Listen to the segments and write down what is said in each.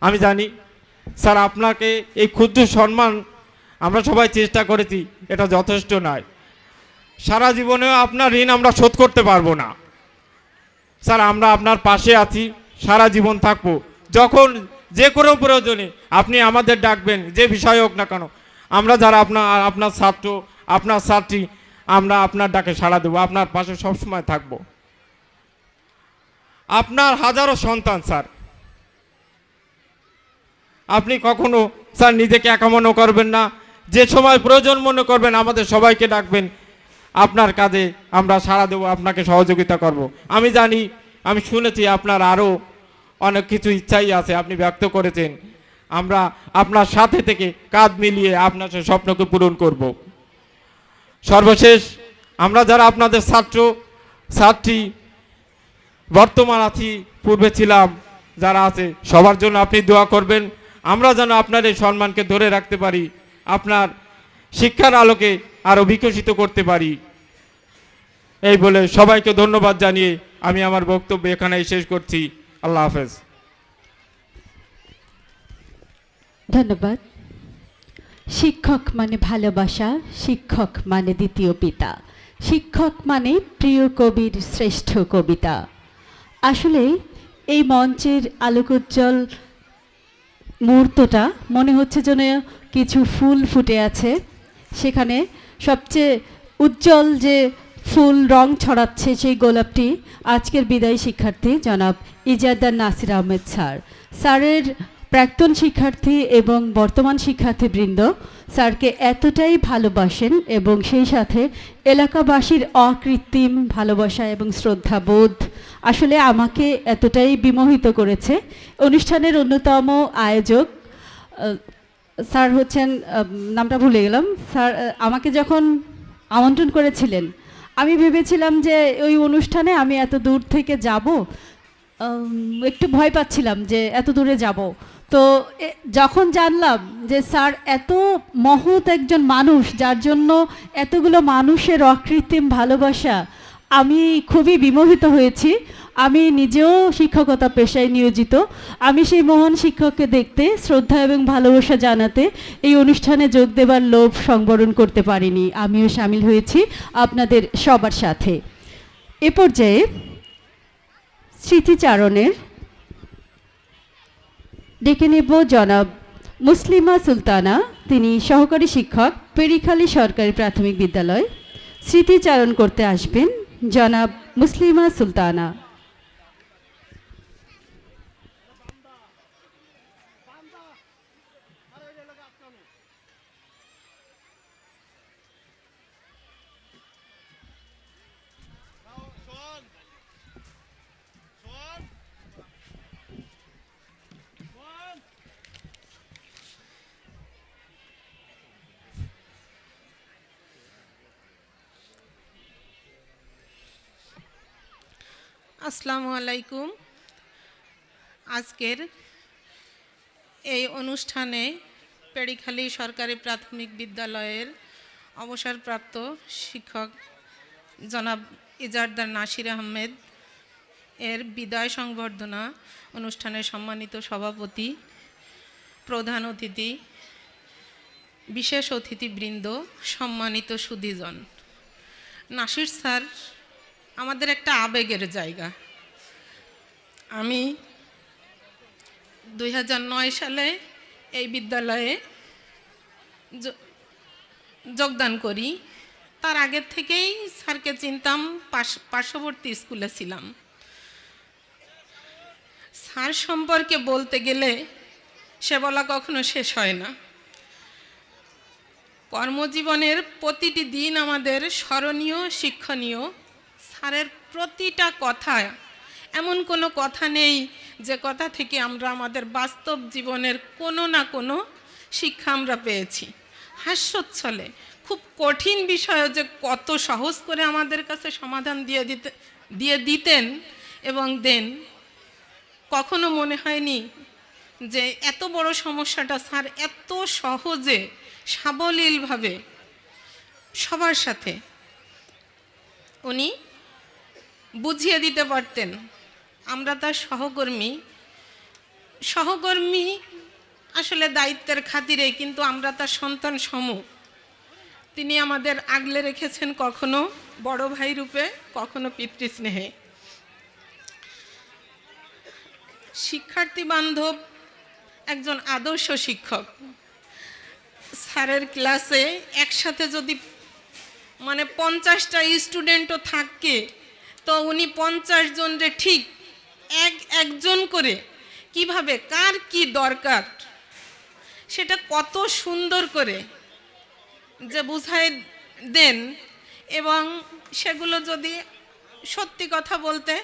আমি জানি। স্যার, আপনাকে এই ক্ষুদ্র সম্মান আমরা সবাই চেষ্টা করেছি, এটা যথেষ্ট নয়। সারা জীবনেও আপনার ঋণ আমরা শোধ করতে পারব না। স্যার, আমরা আপনার পাশে আছি, সারা জীবন থাকব। যখন যে কোনো প্রয়োজনে আপনি আমাদের ডাকবেন, যে বিষয় হোক না কেন, আমরা যারা আপনার আপনার ছাত্র, আপনার ছাত্রী, আমরা আপনার ডাকে সাড়া দেবো, আপনার পাশে সবসময় থাকব। আপনার হাজারো সন্তান, স্যার। আপনি কখনো, স্যার, নিজেকে একা মনে করবেন না যে সময় প্রয়োজন মনে করবেন, আমাদের সবাইকে ডাকবেন আপনার কাজে আমরা সাড়া দেবো, আপনাকে সহযোগিতা করব। আমি জানি, আমি শুনেছি আপনার আরও অনেক কিছু ইচ্ছাই আছে, আপনি ব্যক্ত করেছেন আমরা আপনার সাথে থেকে কাঁধ মিলিয়ে আপনার সে স্বপ্নকে পূরণ করব। সর্বশেষ, আমরা যারা আপনাদের ছাত্র, ছাত্রী, বর্তমান আছি, পূর্বে ছিলাম, যারা আছে, সবার জন্য আপনি দোয়া করবেন আমরা যেন আপনার এই সম্মানকে ধরে রাখতে পারি, আপনার শিক্ষার আলোকে আরও বিকশিত করতে পারি। এই বলে সবাইকে ধন্যবাদ জানিয়ে আমি আমার বক্তব্য এখানেই শেষ করছি। আল্লাহ হাফেজ। ধন্যবাদ। শিক্ষক মানে ভালোবাসা, শিক্ষক মানে দ্বিতীয় পিতা। শিক্ষক মানে প্রিয় কবির শ্রেষ্ঠ কবিতা। আসলে এই মঞ্চের আলোকোজ্জ্বল মুহূর্তটা, মনে হচ্ছে যেন কিছু ফুল ফুটে আছে। সেখানে সবচেয়ে উজ্জ্বল যে ফুল রং ছড়াচ্ছে সেই গোলাপটি, আজকের বিদায়ী শিক্ষার্থী জনাব ইজাদার নাসির আহমেদ স্যার। স্যারের প্রাক্তন শিক্ষার্থী এবং বর্তমান শিক্ষার্থীবৃন্দ স্যারকে এতটাই ভালোবাসেন এবং সেই সাথে এলাকাবাসীর অকৃত্রিম ভালোবাসা এবং শ্রদ্ধাবোধ আসলে আমাকে এতটাই বিমোহিত করেছে। অনুষ্ঠানের অন্যতম আয়োজক স্যার হচ্ছেন নামটা ভুলে গেলাম, স্যার আমাকে যখন আমন্ত্রণ করেছিলেন, আমি ভেবেছিলাম যে ওই অনুষ্ঠানে আমি এত দূর থেকে যাব একটু ভয় পাচ্ছিলাম যে এত দূরে যাব। তো যখন জানলাম যে স্যার এত মহৎ একজন মানুষ, যার জন্য এতগুলো মানুষের অকৃত্রিম ভালোবাসা, আমি খুবই বিমোহিত হয়েছি। আমি নিজেও শিক্ষকতা পেশায় নিয়োজিত। আমি সেই মহান শিক্ষককে দেখতে, শ্রদ্ধা এবং ভালোবাসা জানাতে এই অনুষ্ঠানে যোগ দেবার লোভ সংবরণ করতে পারিনি। আমিও সামিল হয়েছি আপনাদের সবার সাথে। এ পর্যায়ে স্মৃতিচারণের ডেকে নেব জনাব মুসলিমা সুলতানা। তিনি সহকারী শিক্ষক, পেরিখালী সরকারি প্রাথমিক বিদ্যালয়। স্মৃতিচারণ করতে আসবেন জনাব মুসলিমা সুলতানা। আসসালামু আলাইকুম। আজকের এই অনুষ্ঠানে পেড়িখালী সরকারি প্রাথমিক বিদ্যালয়ের অবসরপ্রাপ্ত শিক্ষক জনাব ইজারদার নাসির আহমেদ এর বিদায় সংবর্ধনা অনুষ্ঠানের সম্মানিত সভাপতি, প্রধান অতিথি, বিশেষ অতিথিবৃন্দ, সম্মানিত সুধীজন নাসির স্যার আমাদের একটা আবেগের জায়গা। আমি দু হাজার নয় সালে এই বিদ্যালয়ে যোগদান করি। তার আগের থেকেই স্যারকে চিনতাম পার্শ্ববর্তী স্কুলে ছিলাম। স্যার সম্পর্কে বলতে গেলে সে বলা কখনো শেষ হয় না। কর্মজীবনের প্রতিটি দিন আমাদের স্মরণীয়, শিক্ষণীয় স্যারের প্রতিটা কথা এমন কোনো কথা নেই যে কথা থেকে আমরা আমাদের বাস্তব জীবনের কোনো না কোনো শিক্ষা আমরা পেয়েছি। হাস্যোচ্ছলে, খুব কঠিন বিষয় যে কত সহজ করে আমাদের কাছে সমাধান দিয়ে দিতে, দিয়ে দিতেন এবং দেন, কখনো মনে হয়নি যে এত বড় সমস্যাটা স্যার এত সহজে, সাবলীলভাবে সবার সাথে। উনি বুঝিয়ে দিতে পারতেন। আমরা তার সহকর্মী। সহকর্মী আসলে দায়িত্বের খাতিরে, কিন্তু আমরা তার সন্তান সম। তিনি আমাদের আগলে রেখেছেন কখনো বড় ভাই রূপে, কখনো পিতৃস্নেহে। শিক্ষার্থী বান্ধব একজন আদর্শ শিক্ষক। স্যারের ক্লাসে একসাথে যদি মানে পঞ্চাশটা স্টুডেন্টও থাকে তো উনি পঞ্চাশ জনরে ঠিক এক একজন করে কীভাবে, কার কি দরকার? সেটা কত সুন্দর করে যে বুঝাই দেন এবং সেগুলো যদি সত্যি কথা বলতে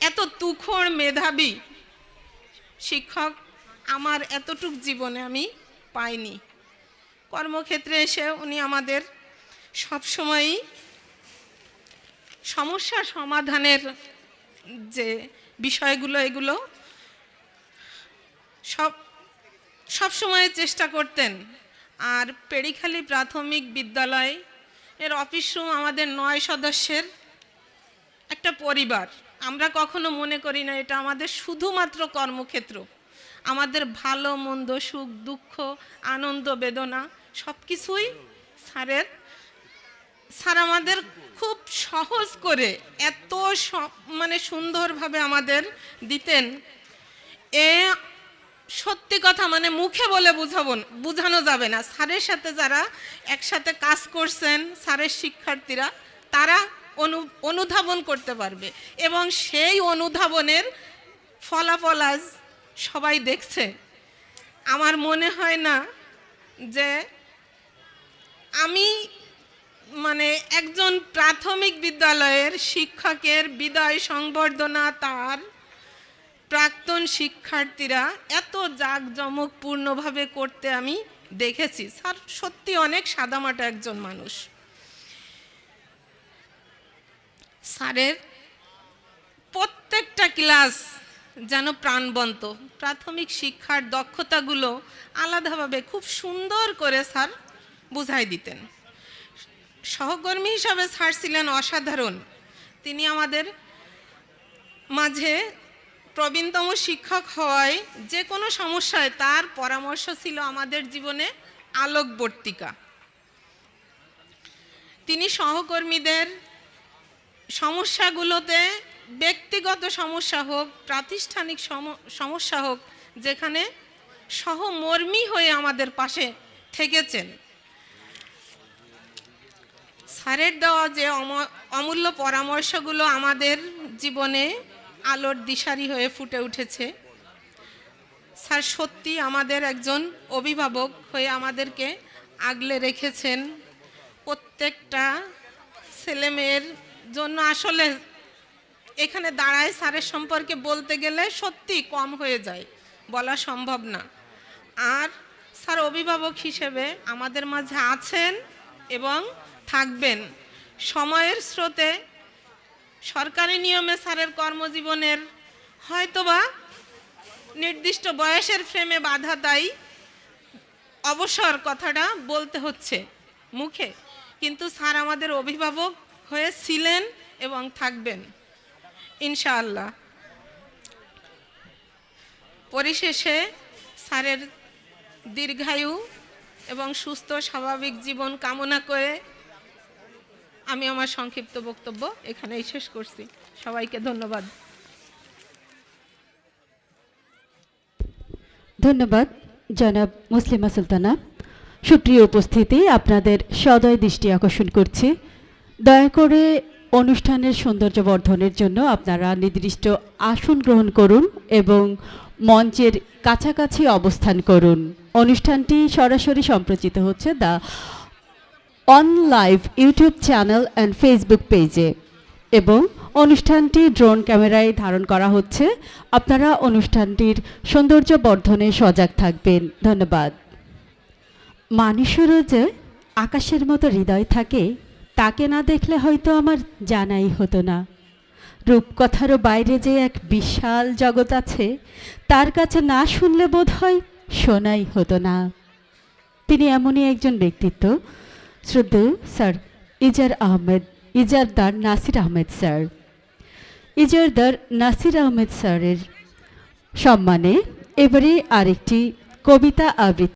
এত তুখর মেধাবী শিক্ষক আমার এতটুক জীবনে আমি পাইনি। কর্মক্ষেত্রে এসে উনি আমাদের সবসময়ই সমস্যা সমাধানের যে বিষয়গুলো, এগুলো সব সবসময় চেষ্টা করতেন। আর পেরিখালি প্রাথমিক বিদ্যালয় এর অফিস রুম আমাদের নয় সদস্যের একটা পরিবার। আমরা কখনো মনে করি না এটা আমাদের শুধুমাত্র কর্মক্ষেত্র। আমাদের ভালো, মন্দ, সুখ, দুঃখ, আনন্দ, বেদনা সব কিছুই স্যারের স্যার, আমাদের খুব সহজ করে এত মানে সুন্দরভাবে আমাদের দিতেন। এ সত্যি কথা মানে মুখে বলে বুঝাবো বুঝানো যাবে না। স্যারের সাথে যারা একসাথে কাজ করছেন, স্যারের শিক্ষার্থীরা, তারা অনু, অনুধাবন করতে পারবে। এবং সেই অনুধাবনের ফলাফল আজ সবাই দেখছে। আমার মনে হয় না যে আমি মানে একজন প্রাথমিক বিদ্যালয়ের শিক্ষকের বিদায় সংবর্ধনা তার প্রাক্তন শিক্ষার্থীরা এত জাঁকজমকপূর্ণভাবে করতে আমি দেখেছি। স্যার, সত্যি অনেক সাদামাটা একজন মানুষ। স্যারের প্রত্যেকটা ক্লাস যেন প্রাণবন্ত। প্রাথমিক শিক্ষার দক্ষতাগুলো আলাদাভাবে খুব সুন্দর করে স্যার বুঝাই দিতেন। সহকর্মী হিসাবে স্যার ছিলেন অসাধারণ। তিনি আমাদের মাঝে প্রবীণতম শিক্ষক হওয়ায় যে কোনো সমস্যায় তার পরামর্শ ছিল আমাদের জীবনে আলোকবর্তিকা। তিনি সহকর্মীদের সমস্যাগুলোতে ব্যক্তিগত সমস্যা হোক, প্রাতিষ্ঠানিক সম- সমস্যা হোক, যেখানে সহমর্মী হয়ে আমাদের পাশে থেকেছেন। স্যারের দেওয়া যে অম- অমূল্য পরামর্শগুলো আমাদের জীবনে আলোর দিশারি হয়ে ফুটে উঠেছে, স্যার সত্যি আমাদের একজন অভিভাবক হয়ে আমাদেরকে আগলে রেখেছেন। প্রত্যেকটা ছেলেমেয়ের জন্য আসলে এখানে দাঁড়ায় স্যারের সম্পর্কে বলতে গেলে সত্যি কম হয়ে যায়, বলা সম্ভব না। আর স্যার অভিভাবক হিসেবে আমাদের মাঝে আছেন এবং থাকবেন। সময়ের স্রোতে সরকারি নিয়মে স্যারের কর্মজীবনের হয়তোবা নির্দিষ্ট বয়সের ফ্রেমে বাধা তাই অবসর কথাটা বলতে হচ্ছে মুখে। কিন্তু স্যার আমাদের অভিভাবক হয়ে ছিলেন এবং থাকবেন। ইনশাআল্লাহ। পরিশেষে স্যারের দীর্ঘায়ু এবং সুস্থ স্বাভাবিক জীবন কামনা করে আমি আমার সংক্ষিপ্ত বক্তব্য এখানেই শেষ করছি। সবাইকে ধন্যবাদ। ধন্যবাদ, জনাব মুসলিমা সুলতানা। সুপ্রিয় উপস্থিতি, আপনাদের সদয় দৃষ্টি আকর্ষণ করছি। দয়া করে অনুষ্ঠানের সৌন্দর্য বর্ধনের জন্য আপনারা নির্দিষ্ট আসন গ্রহণ করুন এবং মঞ্চের কাছাকাছি অবস্থান করুন। অনুষ্ঠানটি সরাসরি সম্প্রচিত হচ্ছে the on live YouTube channel and Facebook পেজে এবং অনুষ্ঠানটি ড্রোন ক্যামেরায় ধারণ করা হচ্ছে। আপনারা অনুষ্ঠানটির সৌন্দর্য বর্ধনে সজাগ থাকবেন। ধন্যবাদ। মানুষেরও যে আকাশের মতো হৃদয় থাকে, তাকে না দেখলে হয়তো আমার জানাই হতো না। রূপকথারও বাইরে যে এক বিশাল জগৎ আছে, তার কাছে না শুনলে বোধ হয় শোনাই হতো না। তিনি এমনই একজন ব্যক্তিত্ব শ্রদ্ধেয় স্যার, ইজার আহমেদ ইজারদার নাসির আহমেদ স্যার। ইজারদার নাসির আহমেদ স্যারের সম্মানে এবারে আরেকটি কবিতা আবৃত্তি